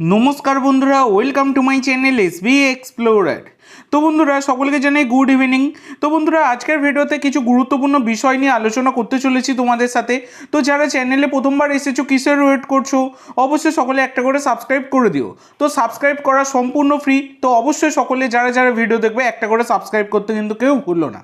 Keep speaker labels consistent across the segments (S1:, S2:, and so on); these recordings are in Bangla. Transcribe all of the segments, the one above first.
S1: নমস্কার বন্ধুরা welcome to my channel S B explorer তো বন্ধুরা, সকলকে জানাই গুড ইভিনিং তো বন্ধুরা, আজকের ভিডিওতে কিছু গুরুত্বপূর্ণ বিষয় নিয়ে আলোচনা করতে চলেছি তোমাদের সাথে। তো যারা চ্যানেলে প্রথমবার এসেছ, কিসের ওয়েট করছ, অবশ্যই সকলে একটা করে সাবস্ক্রাইব করে দিও। তো সাবস্ক্রাইব করা সম্পূর্ণ ফ্রি তো অবশ্যই সকলে যারা যারা ভিডিও দেখবে, একটা করে সাবস্ক্রাইব করতে কিন্তু কেউ ভুললো না।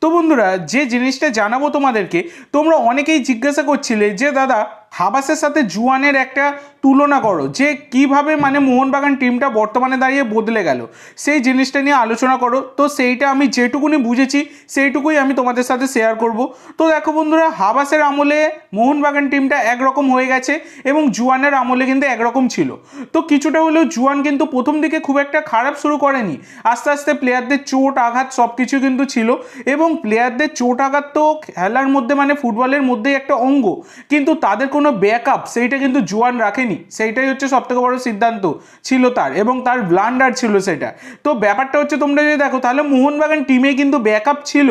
S1: তো বন্ধুরা, যে জিনিসটা জানাব তোমাদেরকে, তোমরা অনেকেই জিজ্ঞাসা করছিলে যে, দাদা হাবাসের সাথে জুয়ানের একটা তুলনা করো, যে কীভাবে মানে মোহনবাগান টিমটা বর্তমানে দাঁড়িয়ে বদলে গেল। সেই জিনিসটা নিয়ে আলোচনা করো। তো সেইটা আমি যেটুকুনি বুঝেছি, সেইটুকুই আমি তোমাদের সাথে শেয়ার করব। তো দেখো বন্ধুরা, হাবাসের আমলে মোহনবাগান টিমটা একরকম হয়ে গেছে এবং জুয়ানের আমলে কিন্তু একরকম ছিল। তো কিছুটা হলেও জুয়ান কিন্তু প্রথম দিকে খুব একটা খারাপ শুরু করেনি। আস্তে আস্তে প্লেয়ারদের চোট আঘাত সব কিছু কিন্তু ছিল এবং প্লেয়ারদের চোট আঘাত তো খেলার মধ্যে মানে ফুটবলের মধ্যেই একটা অঙ্গ। কিন্তু তাদের কোনো ব্যাকআপ সেইটা কিন্তু জোয়ান রাখেনি। সেইটাই হচ্ছে সবথেকে বড় সিদ্ধান্ত ছিল তার এবং তার ব্লান্ডার ছিল সেটা। তো ব্যাপারটা হচ্ছে তোমরা যদি দেখো, তাহলে মোহনবাগান টিমে কিন্তু ব্যাকআপ ছিল।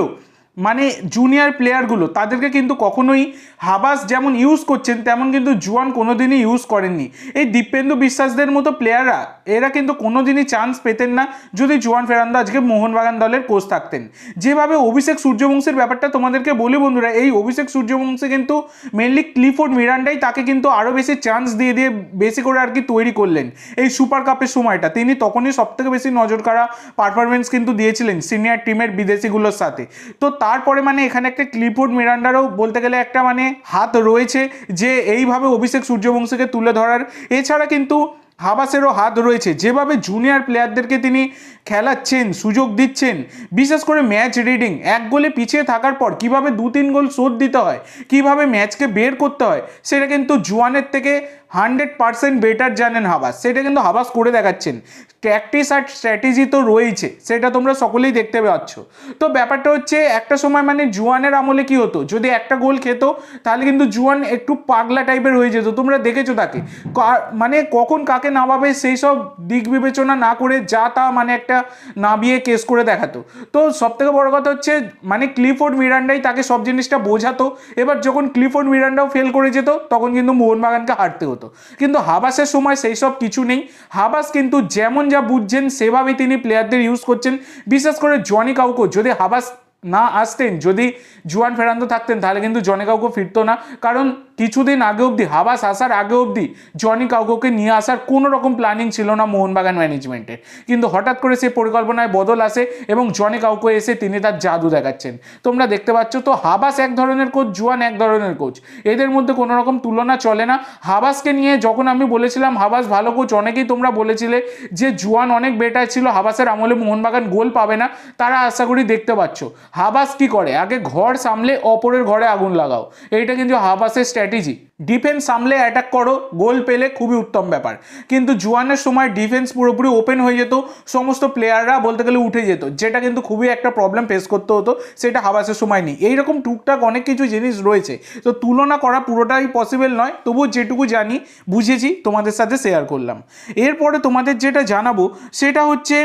S1: মানে জুনিয়র প্লেয়ারগুলো তাদেরকে কিন্তু কখনোই হাবাস যেমন ইউজ করছেন, তেমন কিন্তু জুয়ান কোনোদিনই ইউজ করেননি। এই দীপেন্দু বিশ্বাসদের মতো প্লেয়াররা এরা কিন্তু কোনোদিনই চান্স পেতেন না যদি জুয়ান ফেরান্দা আজকে মোহনবাগান দলের কোচ থাকতেন। যেভাবে অভিষেক সূর্যবংশীর ব্যাপারটা তোমাদেরকে বলি বন্ধুরা, এই অভিষেক সূর্যবংশী কিন্তু মেনলি ক্লিফোর্ড মিরান্ডাই তাকে কিন্তু আরও বেশি চান্স দিয়ে দিয়ে বেশি করে আর কি তৈরি করলেন। এই সুপার কাপের সময়টা, তিনি তখনই সবথেকে বেশি নজর কাড়া পারফরমেন্স কিন্তু দিয়েছিলেন সিনিয়র টিমের বিদেশিগুলোর সাথে। তো তারপরে মানে এখানে একটা ক্লিফোর্ড মিরান্ডারও বলতে গেলে একটা মানে হাত রয়েছে যে এইভাবে অভিষেক সূর্যবংশীকে তুলে ধরার। এছাড়া কিন্তু হাবাসেরও হাত রয়েছে। যেভাবে জুনিয়র প্লেয়ারদেরকে তিনি খেলাচ্ছেন, সুযোগ দিচ্ছেন, বিশেষ করে ম্যাচ রিডিং এক গোলে পিছিয়ে থাকার পর কীভাবে দু তিন গোল শোধ দিতে হয়, কীভাবে ম্যাচকে বের করতে হয়, সেটা কিন্তু জুয়ানের থেকে হান্ড্রেড পার্সেন্ট বেটার জানেন হাবাস। সেটা কিন্তু হাবাস করে দেখাচ্ছেন। ট্যাকটিস আর স্ট্র্যাটেজি তো রয়েছে সেটা তোমরা সকলেই দেখতে পাচ্ছ। তো ব্যাপারটা হচ্ছে, একটা সময় মানে জুয়ানের আমলে কি হতো? যদি একটা গোল খেত, তাহলে কিন্তু জুয়ান একটু পাগলা টাইপের হয়ে যেত। তোমরা দেখেছ তাকে। মানে কখন কাকে নামাবে, সেই সব দিক বিবেচনা না করে যা তা মানে একটা নাবিয়ে কেস করে দেখাতো। তো সব থেকে বড় কথা হচ্ছে মানে ক্লিফোর্ড মিরান্ডাই তাকে সব জিনিসটা বোঝাতো। এবার যখন ক্লিফোর্ড মিরান্ডাও ফেল করে যেত, তখন কিন্তু মোহনবাগানকে হারতে হতো। কিন্তু হাবাসের সময় সেই সব কিছু নেই। হাবাস কিন্তু যেমন যা বুঝছেন, সেভাবে তিনি প্লেয়ারদের ইউজ করছেন। বিশেষ করে জনি কাউকো, যদি হাবাস না আসতেন, যদি জুয়ান ফেরান্দো থাকতেন, তাহলে কিন্তু জনে কাউকে ফিরতো না। কারণ কিছুদিন আগে অবধি, হাবাস আসার আগে অবধি জনি কাউকে নিয়ে আসার কোনো রকম প্ল্যানিং ছিল না মোহনবাগান ম্যানেজমেন্টের কিন্তু হঠাৎ করে সেই পরিকল্পনায় বদল আসে এবং জনি কাউকে এসে তিনি তার জাদু দেখাচ্ছেন। তোমরা দেখতে পাচ্ছ তো, হাবাস এক ধরনের কোচ জুয়ান এক ধরনের কোচ এদের মধ্যে কোনো রকম তুলনা চলে না। হাবাসকে নিয়ে যখন আমি বলেছিলাম, হাবাস ভালো কোচ অনেকেই তোমরা বলেছিলে যে জুয়ান অনেক বেটার ছিল, হাবাসের আমলে মোহনবাগান গোল পাবে না। তারা আশা করি দেখতে পাচ্ছ। হাবাস কি করে? আগে ঘর সামলে অপরের ঘরে আগুন লাগাও। এইটা কিন্তু হাবাসের স্ট্র্যাটেজি ডিফেন্স সামলে অ্যাটাক করো গোল পেলে খুবই উত্তম ব্যাপার। কিন্তু জুয়ানের সময় ডিফেন্স পুরোপুরি ওপেন হয়ে যেত, সমস্ত প্লেয়াররা বলতে গেলে উঠে যেত, যেটা কিন্তু খুবই একটা প্রবলেম ফেস করতে হতো, সেটা হাবাসের সময় নেই। এইরকম টুকটাক অনেক কিছু জিনিস রয়েছে, তো তুলনা করা পুরোটাই পসিবল নয়। তবুও যেটুকু জানি, বুঝেছি, তোমাদের সাথে শেয়ার করলাম। এরপরে তোমাদের যেটা জানাব, সেটা হচ্ছে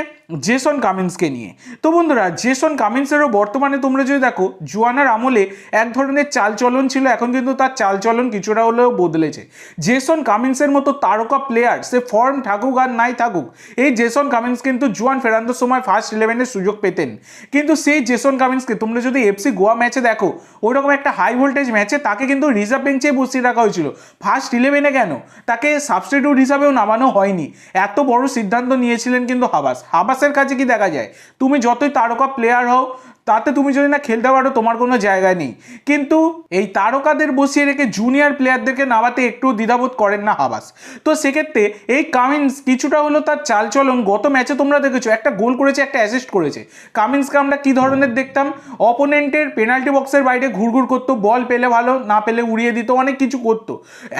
S1: জেসন কামিন্সকে নিয়ে। তো বন্ধুরা জেসন কামিন্সেরও বর্তমানে তোমরা যদি দেখো, জুয়ানার আমলে এক ধরনের চালচলন ছিল, এখন কিন্তু তার চালচলন কিছুটা হলেও বদলেছে। জেসন কামিন্সের মতো তারকা প্লেয়ার সে ফর্ম থাকুক আর নাই থাকুক, এই জেসন কামিন্স কিন্তু জুয়ান ফেরান্দোর সময় ফার্স্ট ইলেভেনের সুযোগ পেতেন। কিন্তু সেই জেসন কামিন্সকে তোমরা যদি এফসি গোয়া ম্যাচে দেখো, ওইরকম একটা হাই ভোল্টেজ ম্যাচে তাকে কিন্তু রিজার্ভ বেঞ্চে বসিয়ে রাখা হয়েছিল। ফার্স্ট ইলেভেনে কেন? তাকে সাবস্টিটিউট হিসাবেও নামানো হয়নি। এত বড় সিদ্ধান্ত নিয়েছিলেন কিন্তু হাবাস। হাবাসের কাছে কি দেখা যায়? তুমি যতই তারকা প্লেয়ার হও তাতে তুমি যদি না খেলতে পারো, তোমার কোনো জায়গা নেই। কিন্তু এই তারকাদের বসিয়ে রেখে জুনিয়র প্লেয়ারদেরকে নামাতে একটু দ্বিধাবোধ করেন না হাবাস। তো সেক্ষেত্রে এই কামিন্স কিছুটা হলো তার চালচলন, গত ম্যাচে তোমরা দেখেছ, একটা গোল করেছে, একটা অ্যাসিস্ট করেছে। কামিন্সকে আমরা কি ধরনের দেখতাম? অপোনেন্টের পেনাল্টি বক্সের বাইরে ঘুরঘুর করতো বল পেলে ভালো, না পেলে উড়িয়ে দিত, অনেক কিছু করতো।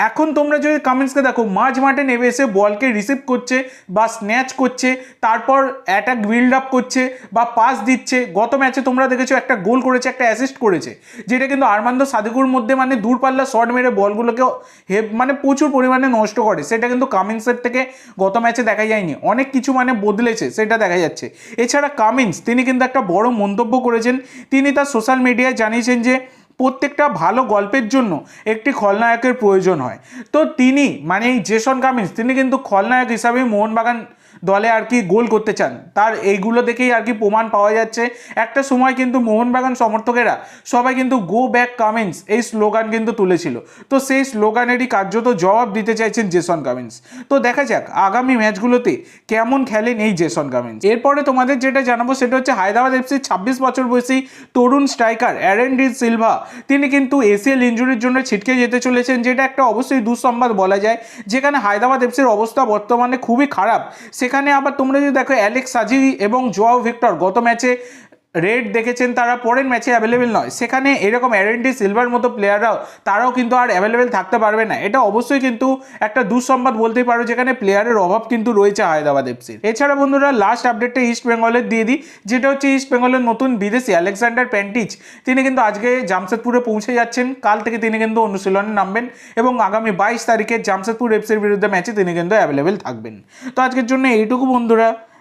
S1: এখন তোমরা যদি কামিন্সকে দেখো, মাঝ মাঠে নেমে এসে বলকে রিসিভ করছে বা স্ন্যাচ করছে, তারপর অ্যাটাক বিল্ড আপ করছে বা পাস দিচ্ছে, গত ম্যাচে তোমরা দেখেছ, একটা গোল করেছে, একটা অ্যাসিস্ট করেছে, যেটা কিন্তু আরমান্দ সাদিকুর মধ্যে মানে দূরপাল্লা শট মেরে বলগুলোকে হেভ মানে প্রচুর পরিমাণে নষ্ট করে। সেটা কিন্তু কামিন্সের থেকে গত ম্যাচে দেখা যায়নি। অনেক কিছু মানে বদলেছে, সেটা দেখা যাচ্ছে। এছাড়া কামিন্স তিনি কিন্তু একটা বড় মন্তব্য করেছেন। তিনি তার সোশ্যাল মিডিয়ায় জানিয়েছেন যে, প্রত্যেকটা ভালো গল্পের জন্য একটি খলনায়কের প্রয়োজন হয়। তো তিনি মানে এই জেসন কামিন্স তিনি কিন্তু খলনায়ক হিসাবে মোহনবাগান দলে আর কি গোল করতে চান। তার এইগুলো দেখেই আর কি প্রমাণ পাওয়া যাচ্ছে। একটা সময় কিন্তু মোহনবাগান সমর্থকেরা সবাই কিন্তু গো ব্যাক কামিন্স এই স্লোগান কিন্তু তুলেছিল। তো সেই স্লোগানেরই কার্যত জবাব দিতে চাইছেন জেসন কামিন্স। তো দেখা যাক আগামী ম্যাচগুলোতে কেমন খেলেন এই জেসন কামিন্স। এরপরে তোমাদের যেটা জানাব সেটা হচ্ছে হায়দ্রাবাদ এফসির ছাব্বিশ বছর বয়সী তরুণ স্ট্রাইকার অ্যারেন ডি সিলভা। তিনি কিন্তু এসিএল ইঞ্জুরির জন্য ছিটকে যেতে চলেছেন, যেটা একটা অবশ্যই দুঃসংবাদ বলা যায়। যেখানে হায়দ্রাবাদ এফসির অবস্থা বর্তমানে খুবই খারাপ। সেখানে আবার তোমরা যদি দেখো অ্যালেক্স সাজি এবং জোয়াও ভিক্টর গত ম্যাচে রেড দেখেছেন তারা, পরের ম্যাচে অ্যাভেলেবেল নয়। সেখানে এরকম অ্যারেন্টি সিলভার মতো প্লেয়াররাও তারাও কিন্তু আর অ্যাভেলেবেল থাকতে পারবে না। এটা অবশ্যই কিন্তু একটা দুঃসংবাদ বলতেই পারো, যেখানে প্লেয়ারের অভাব কিন্তু রয়েছে হায়দ্রাবাদ এফসির। এছাড়া বন্ধুরা লাস্ট আপডেটটা ইস্ট বেঙ্গলের দিয়ে দিই। যেটা হচ্ছে ইস্ট বেঙ্গলের নতুন বিদেশি আলেকজান্ডার প্যান্টিচ তিনি কিন্তু আজকে জামশেদপুরে পৌঁছে যাচ্ছেন। কাল থেকে তিনি কিন্তু অনুশীলনে নামবেন এবং আগামী বাইশ তারিখে জামশেদপুর এফসির বিরুদ্ধে ম্যাচে তিনি কিন্তু অ্যাভেলেবেল থাকবেন। তো আজকের জন্য এইটুকু বন্ধুরা।